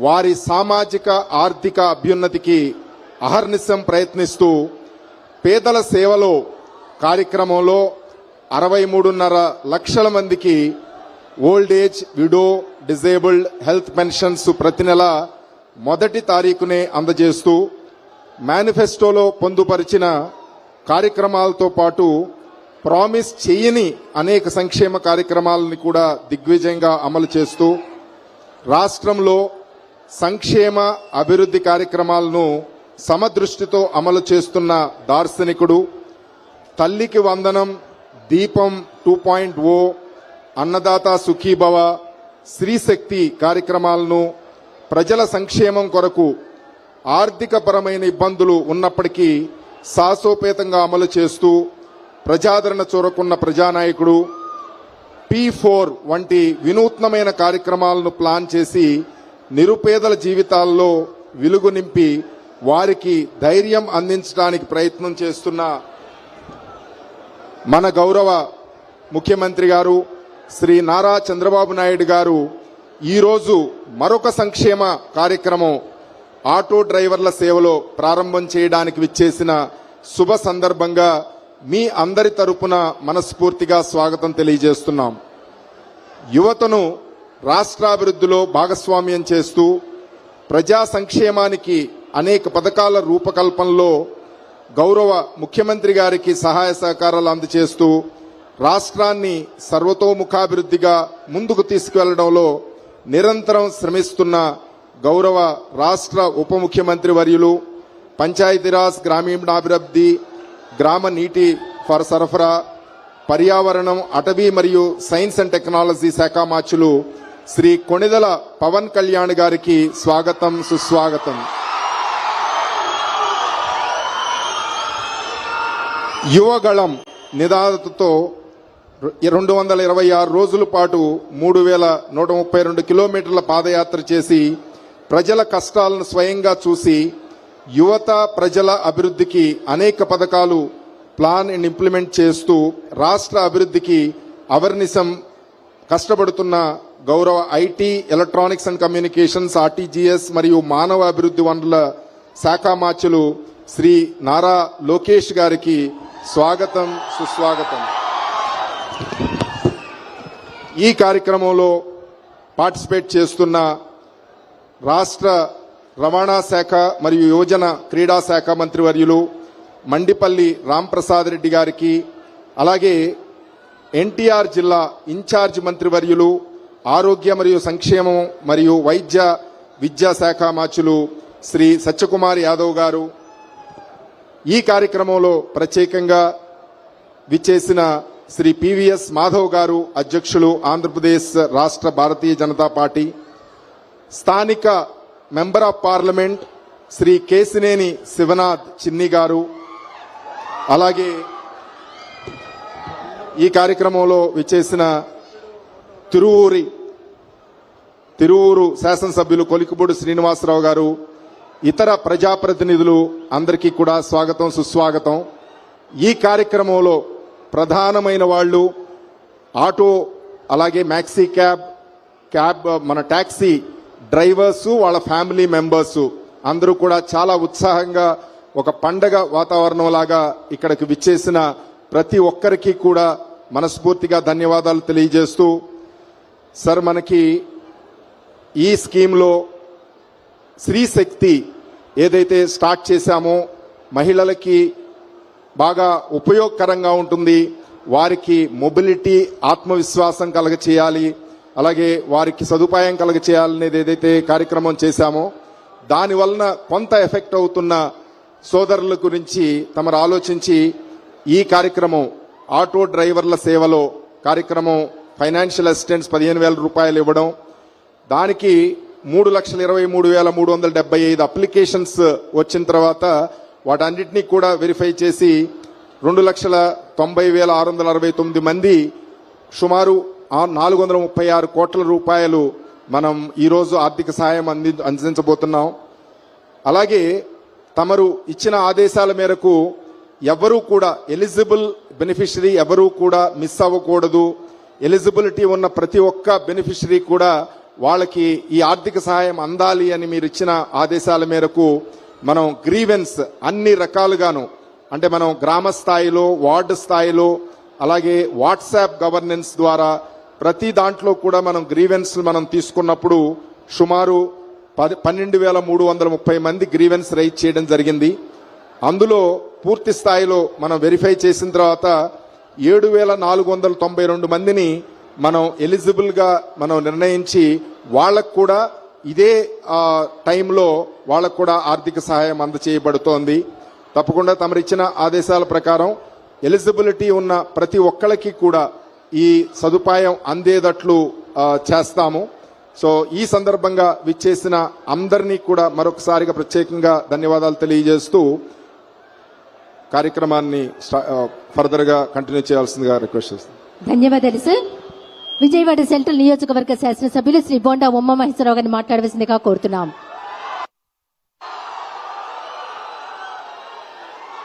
వారి సామాజిక ఆర్థిక అభ్యున్నతికి అహర్నిశం ప్రయత్నిస్తూ పేదల సేవలో కార్యక్రమంలో అరవై మూడున్నర లక్షల మందికి old age widow disabled health pensions ప్రతి నెల మొదటి తారీఖునే అందజేస్తూ మేనిఫెస్టోలో పొందుపరిచిన కార్యక్రమాలతో పాటు ప్రామిస్ చేయని అనేక సంక్షేమ కార్యక్రమాలని కూడా దిగ్విజయంగా అమలు చేస్తూ రాష్ట్రంలో సంక్షేమ అభివృద్ధి కార్యక్రమాలను సమదృష్టితో అమలు చేస్తున్న దార్శనికుడు తల్లికి వందనం Deepam two point O Annadata Sukhibhava Stree Shakti కార్యక్రమాలను ప్రజల సంక్షేమం కొరకు ఆర్థికపరమైన ఇబ్బందులు ఉన్నప్పటికీ సాహసోపేతంగా అమలు చేస్తూ ప్రజాదరణ చూరకున్న ప్రజానాయకుడు పి ఫోర్ వంటి వినూత్నమైన కార్యక్రమాలను ప్లాన్ చేసి నిరుపేదల జీవితాల్లో వెలుగు నింపి వారికి ధైర్యం అందించడానికి ప్రయత్నం చేస్తున్న మన గౌరవ ముఖ్యమంత్రి గారు శ్రీ నారా చంద్రబాబు నాయుడు గారు ఈరోజు మరొక సంక్షేమ కార్యక్రమం ఆటో డ్రైవర్ల సేవలో ప్రారంభం చేయడానికి విచ్చేసిన శుభ సందర్భంగా మీ అందరి తరపున మనస్ఫూర్తిగా స్వాగతం తెలియజేస్తున్నాం. యువతను రాష్ట్రాభివృద్ధిలో భాగస్వామ్యం చేస్తూ ప్రజా సంక్షేమానికి అనేక పథకాల రూపకల్పనలో గౌరవ ముఖ్యమంత్రి గారికి సహాయ సహకారాలు అందజేస్తూ రాష్ట్రాన్ని సర్వతోముఖాభివృద్ధిగా ముందుకు తీసుకువెళ్ళడంలో నిరంతరం శ్రమిస్తున్న గౌరవ రాష్ట్ర ఉప ముఖ్యమంత్రి వర్యులు పంచాయతీరాజ్ గ్రామీణాభివృద్ధి గ్రామ నీటి ఫర్ సరఫరా పర్యావరణం అటవీ మరియు సైన్స్ అండ్ టెక్నాలజీ శాఖ మార్చులు శ్రీ కొణిదల పవన్ కళ్యాణ్ గారికి స్వాగతం సుస్వాగతం. యువగళం నిదానతతో రెండు వందల ఇరవై ఆరు రోజుల పాటు మూడు వేల నూట ముప్పై రెండు కిలోమీటర్ల పాదయాత్ర చేసి ప్రజల కష్టాలను స్వయంగా చూసి యువత ప్రజల అభివృద్ధికి అనేక పథకాలు ప్లాన్ అండ్ ఇంప్లిమెంట్ చేస్తూ రాష్ట్ర అభివృద్ధికి అవర్నిసం కష్టపడుతున్న గౌరవ IT electronics and communications RTGS మరియు మానవ అభివృద్ధి వనరుల శాఖ మార్చులు శ్రీ నారా లోకేష్ గారికి స్వాగతం సుస్వాగతం. ఈ కార్యక్రమంలో పార్టిసిపేట్ చేస్తున్న రాష్ట్ర రవాణా శాఖ మరియు యువజన క్రీడా శాఖ మంత్రివర్యులు మండిపల్లి రాంప్రసాద్ రెడ్డి గారికి అలాగే ఎన్టీఆర్ జిల్లా ఇన్ఛార్జ్ మంత్రివర్యులు ఆరోగ్య మరియు సంక్షేమం మరియు వైద్య విద్యాశాఖ మార్చులు శ్రీ సత్యకుమార్ యాదవ్ గారు ఈ కార్యక్రమంలో ప్రత్యేకంగా విచ్చేసిన శ్రీ పివిఎస్ మాధవ్ గారు అధ్యక్షులు ఆంధ్రప్రదేశ్ రాష్ట్ర భారతీయ జనతా పార్టీ స్థానిక member of parliament Shri Kesineni Sivanath Chinni గారు అలాగే ఈ కార్యక్రమంలో విచ్చేసిన తిరువూరి తిరువూరు శాసనసభ్యులు కొలికిపూడి శ్రీనివాసరావు గారు ఇతర ప్రజాప్రతినిధులు అందరికీ కూడా స్వాగతం సుస్వాగతం. ఈ కార్యక్రమంలో ప్రధానమైన వాళ్ళు ఆటో అలాగే మ్యాక్సీ క్యాబ్ క్యాబ్ మన ట్యాక్సీ డ్రైవర్స్ వాళ్ళ ఫ్యామిలీ మెంబర్స్ అందరూ కూడా చాలా ఉత్సాహంగా ఒక పండగ వాతావరణం లాగా ఇక్కడికి విచ్చేసిన ప్రతి ఒక్కరికి కూడా మనస్ఫూర్తిగా ధన్యవాదాలు తెలియజేస్తూ సార్ మనకి ఈ స్కీమ్లో స్త్రీ శక్తి ఏదైతే స్టార్ట్ చేశామో మహిళలకి బాగా ఉపయోగకరంగా ఉంటుంది. వారికి మొబిలిటీ ఆత్మవిశ్వాసం కలగ చేయాలి అలాగే వారికి సదుపాయం కలగ చేయాలనేది ఏదైతే కార్యక్రమం చేశామో దాని వలన కొంత ఎఫెక్ట్ అవుతున్న సోదరుల గురించి తమరు ఆలోచించి ఈ కార్యక్రమం ఆటో డ్రైవర్ల సేవలో కార్యక్రమం ఫైనాన్షియల్ అసిస్టెంట్స్ పదిహేను వేల రూపాయలు ఇవ్వడం దానికి మూడు లక్షల ఇరవై మూడు వేల మూడు వందల డెబ్బై ఐదు అప్లికేషన్స్ వచ్చిన తర్వాత వాటన్నిటినీ కూడా వెరిఫై చేసి రెండు లక్షల తొంభై వేల ఆరు వందల అరవై తొమ్మిది మంది సుమారు నాలుగు వందల ముప్పై ఆరు కోట్ల రూపాయలు మనం ఈరోజు ఆర్థిక సహాయం అంది అందించబోతున్నాం. అలాగే తమరు ఇచ్చిన ఆదేశాల మేరకు ఎవరూ కూడా ఎలిజిబుల్ బెనిఫిషరీ ఎవరూ కూడా మిస్ అవ్వకూడదు. ఎలిజిబిలిటీ ఉన్న ప్రతి ఒక్క బెనిఫిషరీ కూడా వాళ్ళకి ఈ ఆర్థిక సహాయం అందాలి అని మీరు ఇచ్చిన ఆదేశాల మేరకు మనం గ్రీవెన్స్ అన్ని రకాలుగాను అంటే మనం గ్రామ స్థాయిలో వార్డు స్థాయిలో అలాగే వాట్సాప్ గవర్నెన్స్ ద్వారా ప్రతి దాంట్లో కూడా మనం గ్రీవెన్స్ మనం తీసుకున్నప్పుడు సుమారు పది పన్నెండు వేల మూడు వందల ముప్పై మంది గ్రీవెన్స్ రైజ్ చేయడం జరిగింది. అందులో పూర్తి స్థాయిలో మనం వెరిఫై చేసిన తర్వాత ఏడు వేల నాలుగు వందల తొంభై రెండు మందిని మనం ఎలిజిబుల్గా మనం నిర్ణయించి వాళ్ళకు కూడా ఇదే టైంలో వాళ్ళకు కూడా ఆర్థిక సహాయం అందచేయబడుతోంది. తప్పకుండా తమరు ఇచ్చిన ఆదేశాల ప్రకారం ఎలిజిబిలిటీ ఉన్న ప్రతి ఒక్కళ్ళకి కూడా ఈ సదుపాయం అందేటట్లు చేస్తాము. సో ఈ సందర్భంగా విచ్చేసిన అందరినీ కూడా మరొకసారిగా ప్రత్యేకంగా ధన్యవాదాలు తెలియజేస్తూ కార్యక్రమాన్ని ఫర్దర్గా కంటిన్యూ చేయాల్సిందిగా రిక్వెస్ట్ చేస్తాను ధన్యవాదాలు సార్. విజయవాడ సెంట్రల్ నియోజకవర్గ శాసనసభ్యులు శ్రీ బోండా ఉమ్మ మహేశ్వరరావు గారిని మాట్లాడవలసిందిగా కోరుతున్నాం.